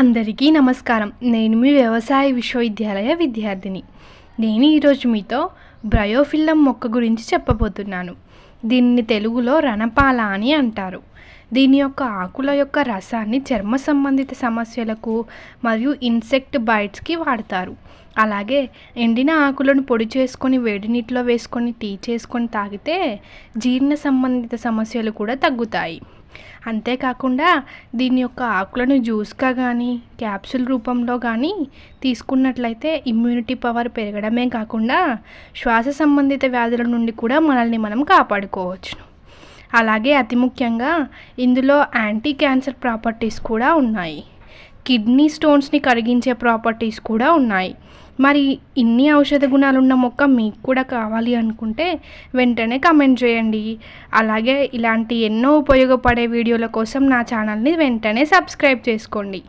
అందరికీ నమస్కారం. నేను మీ వ్యవసాయ విశ్వవిద్యాలయ విద్యార్థిని. నేను ఈరోజు మీతో బ్రయోఫిల్లం మొక్క గురించి చెప్పబోతున్నాను. దీన్ని తెలుగులో రణపాల అని అంటారు. దీని యొక్క ఆకుల యొక్క రసాన్ని చర్మ సంబంధిత సమస్యలకు మరియు ఇన్సెక్ట్ బైట్స్కి వాడతారు. అలాగే ఎండిన ఆకులను పొడి చేసుకొని వేడి నీటిలో వేసుకొని టీ చేసుకొని తాగితే జీర్ణ సంబంధిత సమస్యలు కూడా తగ్గుతాయి. అంతేకాకుండా దీని యొక్క ఆకులను జ్యూస్గా కానీ క్యాప్సూల్ రూపంలో కానీ తీసుకున్నట్లయితే ఇమ్యూనిటీ పవర్ పెరగడమే కాకుండా శ్వాస సంబంధిత వ్యాధుల నుండి కూడా మనల్ని మనం కాపాడుకోవచ్చు. అలాగే అతి ముఖ్యంగా ఇందులో యాంటీ క్యాన్సర్ ప్రాపర్టీస్ కూడా ఉన్నాయి. కిడ్నీ స్టోన్స్ని కరిగించే ప్రాపర్టీస్ కూడా ఉన్నాయి. మరి ఇన్ని ఔషధ గుణాలున్న మొక్క మీకు కూడా కావాలి అనుకుంటే వెంటనే కమెంట్ చేయండి. అలాగే ఇలాంటి ఎన్నో ఉపయోగపడే వీడియోల కోసం నా ఛానల్ని వెంటనే సబ్స్క్రైబ్ చేసుకోండి.